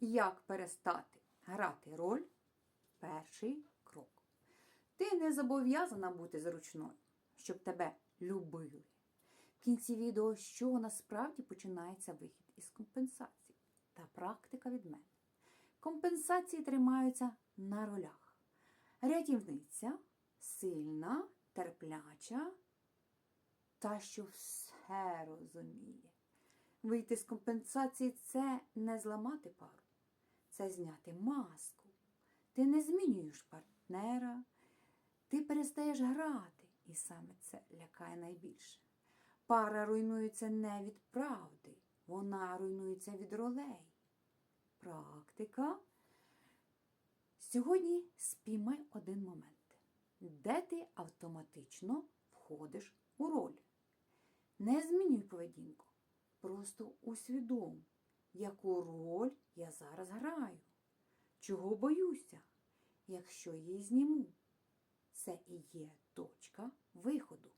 Як перестати грати роль? Перший крок. Ти не зобов'язана бути зручною, щоб тебе любили. В кінці відео, з чого насправді починається вихід із компенсації та практика від мене. Компенсації тримаються на ролях. Рятівниця, сильна, терпляча, та що все розуміє. Вийти з компенсації це не зламати пару, це зняти маску. Ти не змінюєш партнера, ти перестаєш грати, і саме це лякає найбільше. Пара руйнується не від правди, вона руйнується від ролей. Практика. Сьогодні спіймай один момент, де ти автоматично входиш у роль. Не змінюй поведінку, просто усвідом, яку роль я зараз граю, чого боюся, якщо її зніму. Це і є точка виходу.